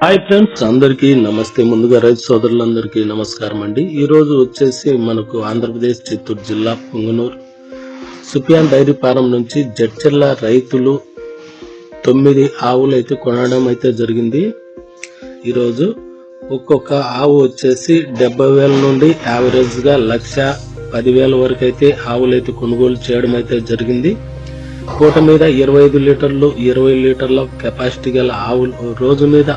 Hi friends అందరికీ నమస్తే. ముందుగా రైతు సోదరులందరికీ నమస్కారం అండి. ఈరోజు వచ్చేసి మనకు ఆంధ్రప్రదేశ్ చిత్తూరు జిల్లా పొంగనూరు. సుపియాన్ డైరీ ఫారం నుంచి జడ్చెర్ల రైతులు తొమ్మిది ఆవులు అయితే కొనడం అయితే జరిగింది. ఈరోజు ఒక్కొక్క ఆవు వచ్చేసి డెబ్బై వేల నుండి యావరేజ్గా లక్ష పదివేల వరకు అయితే ఆవులైతే కొనుగోలు చేయడం అయితే జరిగింది. పూట మీద ఇరవై ఐదు లీటర్లు ఇరవై లీటర్ల కెపాసిటీ గల ఆవులు రోజు మీద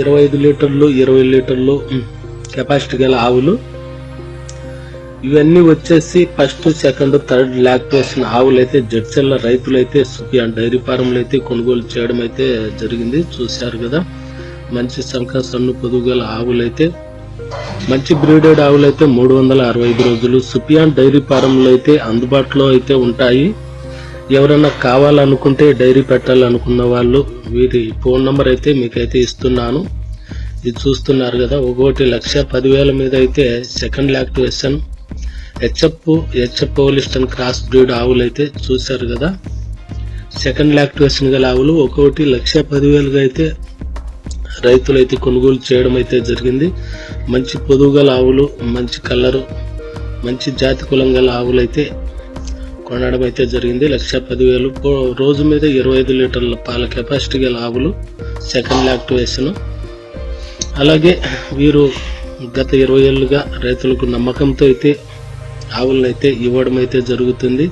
ఇరవై ఐదు లీటర్లు ఇరవై లీటర్లు కెపాసిటీ గల ఆవులు. ఇవన్నీ వచ్చేసి ఫస్ట్ సెకండ్ థర్డ్ లాక్టేషన్ ఆవులు అయితే జడ్చెల్ల రైతులైతే సుఖి డైరీ ఫారంలు అయితే కొనుగోలు చేయడం అయితే జరిగింది. చూశారు కదా మంచి సంఖ్య సన్ను పొదుగు గల ఆవులు అయితే మంచి బ్రీడెడ్ ఆవులు అయితే మూడు వందల అరవై ఐదు రోజులు. సుపియాన్ డైరీ ఫారంలో అయితే అందుబాటులో అయితే ఉంటాయి. ఎవరైనా కావాలనుకుంటే డైరీ పెట్టాలనుకున్న వాళ్ళు వీరి ఫోన్ నెంబర్ అయితే మీకైతే ఇస్తున్నాను. ఇది చూస్తున్నారు కదా ఒక్కోటి లక్ష పదివేల మీద అయితే second lactation. HF HF Holstein cross breed ఆవులు అయితే చూశారు కదా. సెకండ్ యాక్టివేషన్ గల ఆవులు ఒకటి లక్ష పదివేలుగా అయితే రైతులు అయితే కొనుగోలు చేయడం అయితే జరిగింది. మంచి పొదువు గల ఆవులు మంచి కలరు మంచి జాతి కులం గల ఆవులు అయితే కొనడం అయితే జరిగింది. లక్ష పదివేలు. రోజు మీద ఇరవై ఐదు లీటర్ల పాల కెపాసిటీ గల ఆవులు సెకండ్ లాక్టివేషన్ అలాగే వీరు గత ఇరవై ఏళ్ళుగా రైతులకు నమ్మకంతో అయితే ఆవులను అయితే ఇవ్వడం అయితే జరుగుతుంది.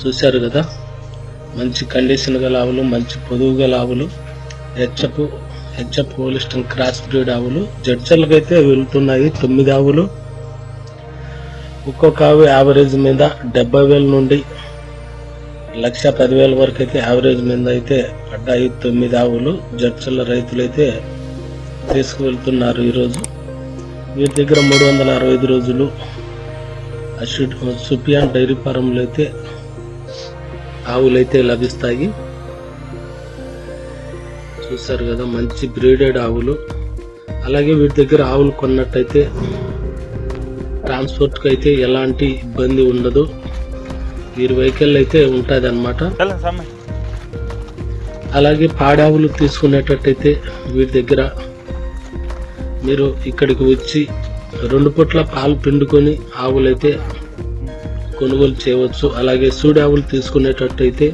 చూశారు కదా? మంచి కండిషన్ గల ఆవులు మంచి పొదువు గల ఆవులు HF HF Holstein cross breed ఆవులు జడ్చర్లకు అయితే వెళ్తున్నాయి తొమ్మిది ఆవులు. ఒక్కొక్క ఆవు యావరేజ్ మీద డెబ్బై వేల నుండి లక్ష పదివేల వరకు అయితే యావరేజ్ మీద అయితే పడ్డాయి. తొమ్మిది ఆవులు జడ్చల్ల రైతులైతే తీసుకువెళ్తున్నారు ఈరోజు. వీరి దగ్గర మూడు వందల అరవై ఐదు రోజులు సుపియాన్ డైరీ ఫారంలో అయితే ఆవులైతే లభిస్తాయి. చూస్తారు కదా మంచి బ్రీడెడ్ ఆవులు. అలాగే వీటి దగ్గర ఆవులు కొన్నట్టయితే ట్రాన్స్పోర్ట్కి అయితే ఎలాంటి ఇబ్బంది ఉండదు. వీరి వెహికల్ అయితే ఉంటుంది అనమాట అలాగే పాడావులు తీసుకునేటట్టయితే వీటి దగ్గర మీరు ఇక్కడికి వచ్చి రెండు పుట్ల పాలు పిండుకొని ఆవులైతే కొనుగోలు చేయవచ్చు. అలాగే సూడి ఆవులు తీసుకునేటట్టయితే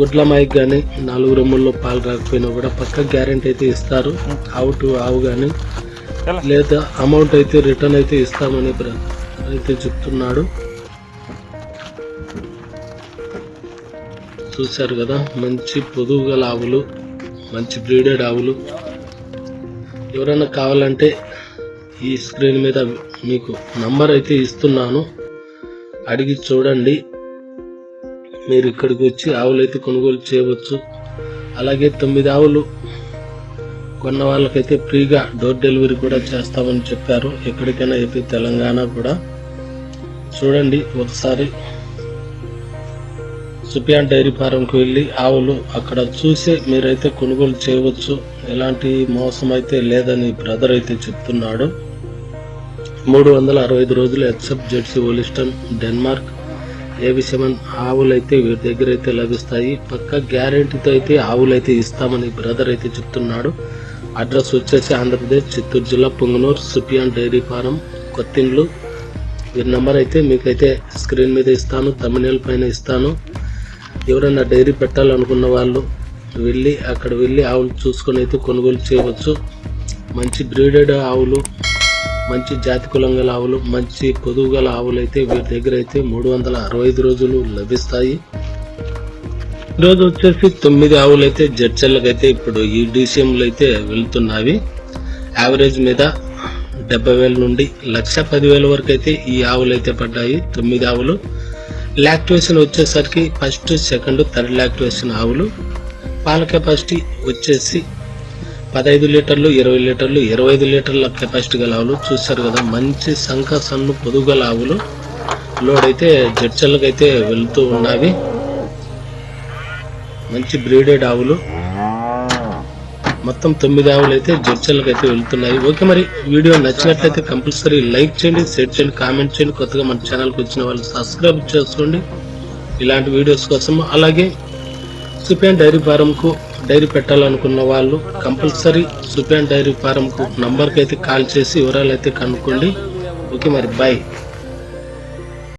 గుడ్ల మైక్ కానీ నాలుగు రొమ్ముల్లో పాలు రాకపోయినా కూడా పక్క గ్యారెంటీ అయితే ఇస్తారు. ఆవు టు ఆవు కానీ లేదా అమౌంట్ అయితే రిటర్న్ అయితే ఇస్తామని అయితే చెప్తున్నాడు. చూశారు కదా మంచి పొదువు గల ఆవులు మంచి బ్రీడెడ్ ఆవులు. ఎవరైనా కావాలంటే ఈ స్క్రీన్ మీద మీకు నంబర్ అయితే ఇస్తున్నాను. అడిగి చూడండి. మీరు ఇక్కడికి వచ్చి ఆవులు అయితే కొనుగోలు చేయవచ్చు. అలాగే తొమ్మిది ఆవులు కొన్న వాళ్ళకైతే ఫ్రీగా డోర్ డెలివరీ కూడా చేస్తామని చెప్పారు. ఎక్కడికైనా ఏపీ తెలంగాణ కూడా. చూడండి ఒకసారి సుపియాన్ డైరీ ఫారంకి వెళ్ళి ఆవులు అక్కడ చూసి మీరైతే కొనుగోలు చేయవచ్చు. ఎలాంటి మోసం అయితే లేదని బ్రదర్ అయితే చెప్తున్నాడు. మూడు వందల అరవై ఐదు రోజులు ఎక్సెప్ట్ జెర్సీ ఓలిస్టన్ డెన్మార్క్ ఏవి సెవెన్ ఆవులు అయితే వీరి దగ్గర అయితే లభిస్తాయి. పక్క గ్యారెంటీతో అయితే ఆవులు అయితే ఇస్తామని బ్రదర్ అయితే చెప్తున్నాడు. అడ్రస్ వచ్చేసి ఆంధ్రప్రదేశ్ చిత్తూరు జిల్లా పొంగనూరు సుపియాన్ డైరీ ఫారం కొత్తిండ్లు. వీరి నెంబర్ అయితే మీకైతే స్క్రీన్ మీద ఇస్తాను తమిళ పైన ఇస్తాను. ఎవరైనా డైరీ పెట్టాలనుకున్న వాళ్ళు వెళ్ళి అక్కడ వెళ్ళి ఆవులు చూసుకొని అయితే కొనుగోలు చేయవచ్చు. మంచి బ్రీడెడ్ ఆవులు మంచి జాతి కులం గల ఆవులు మంచి పొదువు గల ఆవులు అయితే వీరి దగ్గర అయితే మూడు వందల అరవై ఐదు రోజులు లభిస్తాయి. ఈరోజు వచ్చేసి తొమ్మిది ఆవులు అయితే జడ్చర్లకు అయితే ఇప్పుడు ఈ డీసీఎంలు అయితే వెళ్తున్నవి యావరేజ్ మీద డెబ్బై వేల నుండి లక్ష పదివేల వరకు అయితే ఈ ఆవులు అయితే పడ్డాయి తొమ్మిది ఆవులు. లాక్టివేషన్ వచ్చేసరికి ఫస్ట్ సెకండ్ థర్డ్ లాక్టివేషన్ ఆవులు. పాల కెపాసిటీ వచ్చేసి పదహైదు లీటర్లు ఇరవై లీటర్లు ఇరవై ఐదు లీటర్ల కెపాసిటీ గల ఆవులు. చూస్తారు కదా మంచి సంఖ సన్ను పొదుగు గల ఆవులు. లోడ్ అయితే జడ్చర్లకు అయితే వెళ్తూ ఉన్నవి మంచి బ్రీడెడ్ ఆవులు. మొత్తం తొమ్మిది ఆవులు అయితే జడ్చల్కి అయితే వెళ్తున్నాయి. ఓకే మరి వీడియో నచ్చినట్లయితే కంపల్సరీ లైక్ చేయండి షేర్ చేయండి కామెంట్ చేయండి. కొత్తగా మన ఛానల్కి వచ్చిన వాళ్ళు సబ్స్క్రైబ్ చేసుకోండి. ఇలాంటి వీడియోస్ కోసం అలాగే సుపేన్ డైరీ ఫారంకు డైరీ పెట్టాలనుకున్న వాళ్ళు కంపల్సరీ సుపేన్ డైరీ ఫారంకు నంబర్కి అయితే కాల్ చేసి వివరాలు అయితే కనుక్కోండి. ఓకే మరి బాయ్